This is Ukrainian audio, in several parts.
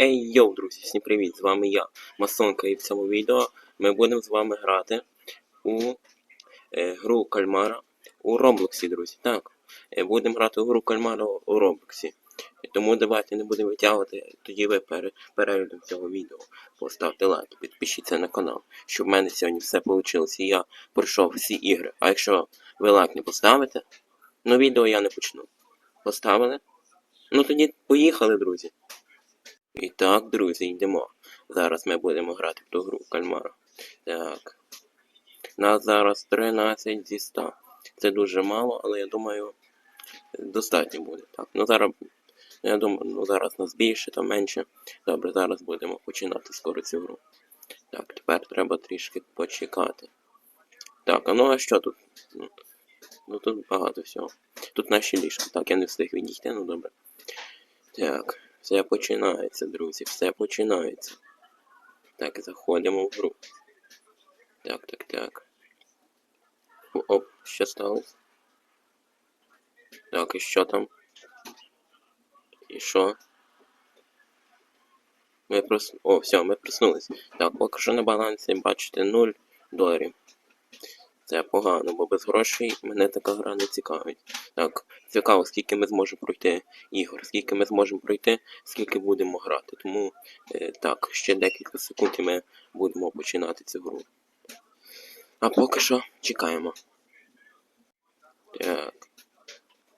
Ей йоу, друзі, всім привіт! З вами я, Масонка, і в цьому відео ми будемо з вами грати у е, гру Кальмара у Роблоксі, друзі. Так, е, будемо грати у гру Кальмара у Роблоксі. Тому давайте не будемо витягувати. Тоді ви перед переглядом цього відео поставте лайк, підпишіться на канал, щоб в мене сьогодні все вийшло. І я пройшов всі ігри. А якщо ви лайк не поставите, ну відео я не почну. Поставили? Ну тоді поїхали, друзі. І так, друзі, йдемо. Зараз ми будемо грати в ту гру кальмара. Так. Нас зараз 13 зі 100. Це дуже мало, але я думаю, достатньо буде. Так, ну зараз. Я думаю, ну зараз нас більше та менше. Добре, зараз будемо починати скоро цю гру. Так, тепер треба трішки почекати. Так, а ну а що тут? Ну, тут багато всього. Тут наші ліжка. Так, я не встиг відійти, ну добре. Так. Все починається, друзі, все починається. Так, заходимо в гру. Так, так, так. Оп, що сталося? Так, і що там? І що? Ми прос... О, все, ми проснулись. Так, поки що на балансі бачите 0 доларів. Це погано, бо без грошей мене така гра не цікавить. Так, цікаво, скільки ми зможемо пройти ігор, скільки ми зможемо пройти, скільки будемо грати. Тому е, так, ще декілька секунд і ми будемо починати цю гру. А поки що чекаємо. Так.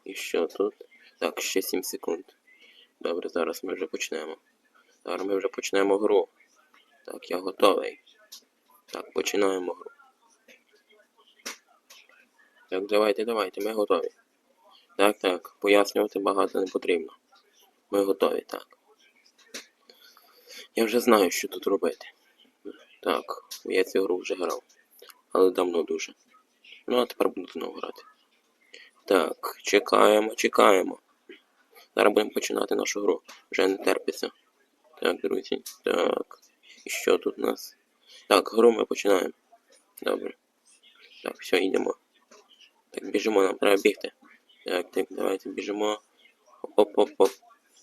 І що тут? Так, ще 7 секунд. Добре, зараз ми вже почнемо. Зараз ми вже почнемо гру. Так, я готовий. Так, починаємо гру. Так, давайте, давайте, ми готові. Так, так, пояснювати багато не потрібно. Ми готові, так. Я вже знаю, що тут робити. Так, я цю гру вже грав. Але давно дуже. Ну, а тепер буду знову грати. Так, чекаємо, чекаємо. Зараз будемо починати нашу гру. Вже не терпиться. Так, друзі. Так. І що тут у нас? Так, гру ми починаємо. Добре. Так, все, йдемо. Так, біжимо, нам треба бігти. Так, так, давайте біжимо. Оп-оп-оп.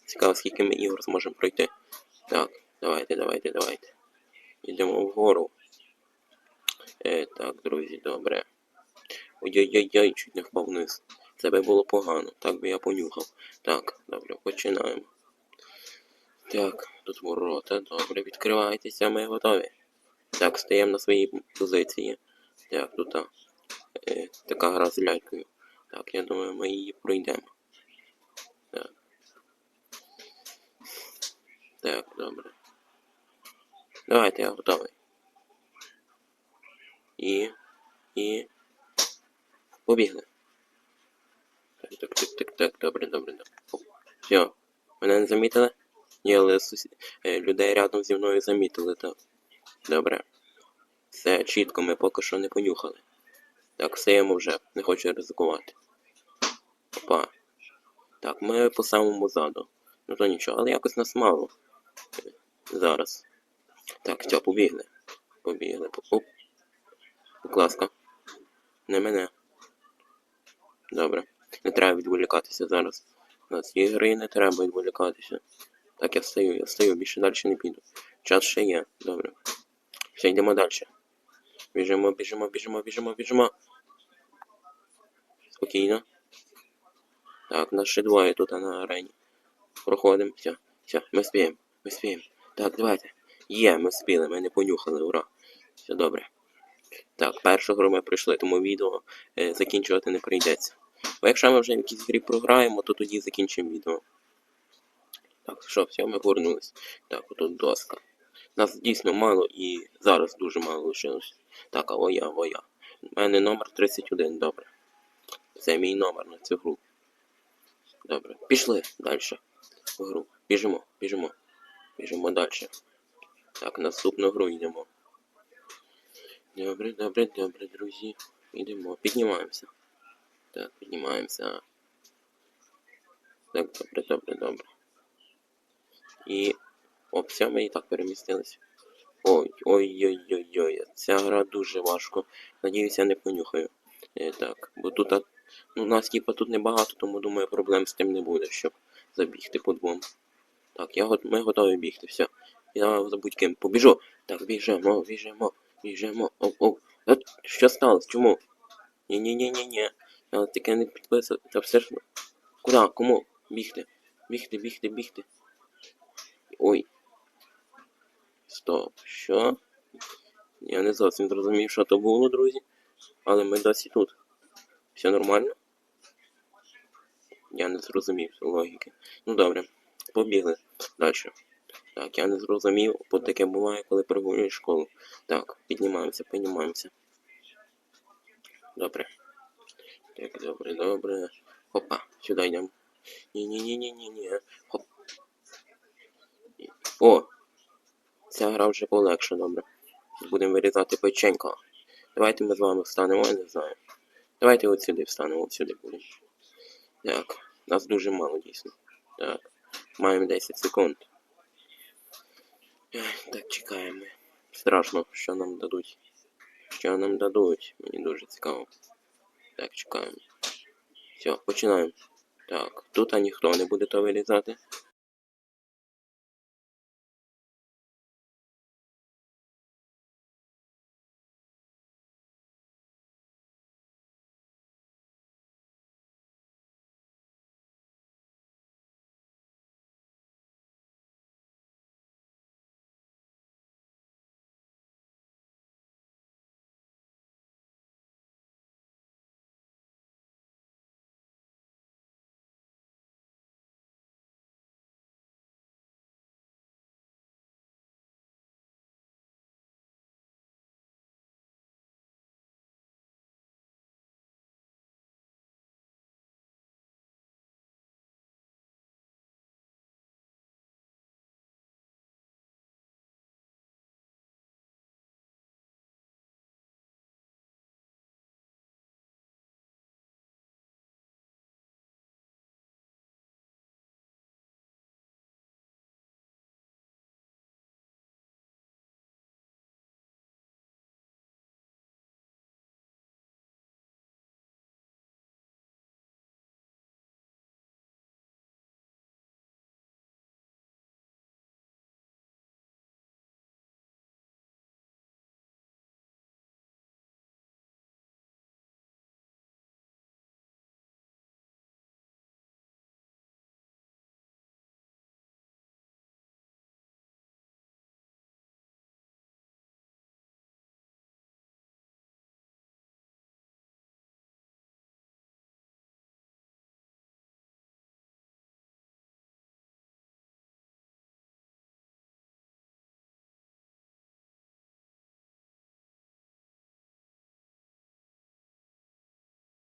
Цікаво, скільки ми ігор зможемо пройти. Так, давайте, давайте, давайте. Йдемо вгору. Е, так, друзі, добре. Ой-ой-ой, чуть не впав вниз. Це би було погано, так би я понюхав. Так, добре, починаємо. Так, тут ворота, добре, відкривайтеся, ми готові. Так, стаємо на своїй позиції. Так, тут а, е, така гра з лялькою. Так, я думаю, ми її пройдемо. Так. Так, добре. Давайте, я готовий. І. І. Побігли. Так, так, так, так, так, добре, добре, добре. Все. Мене не замітили? Ні, але сусід... е, людей рядом зі мною замітили, так. Добре. Все чітко, ми поки що не понюхали. Так, встаємо вже, не хочу ризикувати. Опа. Так, ми по самому заду. Ну то нічого, але якось нас мало. Зараз. Так, все, побігли. Побігли. Оп. Будь ласка. Не мене. Добре. Не треба відволікатися зараз. У нас є гри, не треба відволікатися. Так, я встаю, я встаю, більше далі не піду. Час ще є. Добре. Все, йдемо далі. Біжимо, біжимо, біжимо, біжимо, біжимо. Спокійно. Так, нас ще двоє тут на арені. Проходимо. Все, все, ми спіємо, ми спіємо. Так, давайте. Є, ми спіли, ми не понюхали, ура. Все добре. Так, першу гру ми пройшли, тому відео е, закінчувати не прийдеться. Бо якщо ми вже в якійсь грі програємо, то тоді закінчимо відео. Так, що, все, ми повернулись. Так, отут доска. Нас дійсно мало і зараз дуже мало лишилось. Так, а воя, воя. У мене номер 31, добре. Це мій номер на цю гру. Добре. Пішли далі. В гру. Біжимо, біжимо. Біжимо далі. Так, наступну гру йдемо. Добре, добре, добре, друзі. Йдемо. Піднімаємося. Так, піднімаємося. Так, добре, добре, добре. І... О, все, ми і так перемістилися. Ой, ой-ой-ой-ой, ця гра дуже важко. Надіюся, я не понюхаю. Е, так, бо тут, а, ну, нас типа тут небагато, тому думаю, проблем з тим не буде, щоб забігти по двом. Так, я, го- ми готові бігти, все. Я забудь ким. Побіжу. Так, біжимо, біжимо, біжимо. Оу, оу. От, що сталося? Чому? Ні-ні-ні-ні-ні. Я таке не підписав. Це все ж. Куди? Кому? Бігти. Бігти, бігти, бігти. Ой. Стоп. Що? Я не зовсім зрозумів, що то було, друзі. Але ми досі тут. Все нормально? Я не зрозумів логіки. Ну добре, побігли далі. Так, я не зрозумів, бо таке буває, коли прогулюєш школу. Так, піднімаємося, піднімаємося. Добре. Так, добре, добре. Опа, сюди йдемо. Ні-ні-ні-ні-ні-ні. Хоп. О! Ця гра вже полегше, добре. Будемо вирізати печенько. Давайте ми з вами встанемо, я не знаю. Давайте от сюди встанемо, от сюди будемо. Так, нас дуже мало дійсно. Так, маємо 10 секунд. Так, чекаємо. Страшно, що нам дадуть. Що нам дадуть? Мені дуже цікаво. Так, чекаємо. Все, починаємо. Так, тут ніхто не буде то вирізати.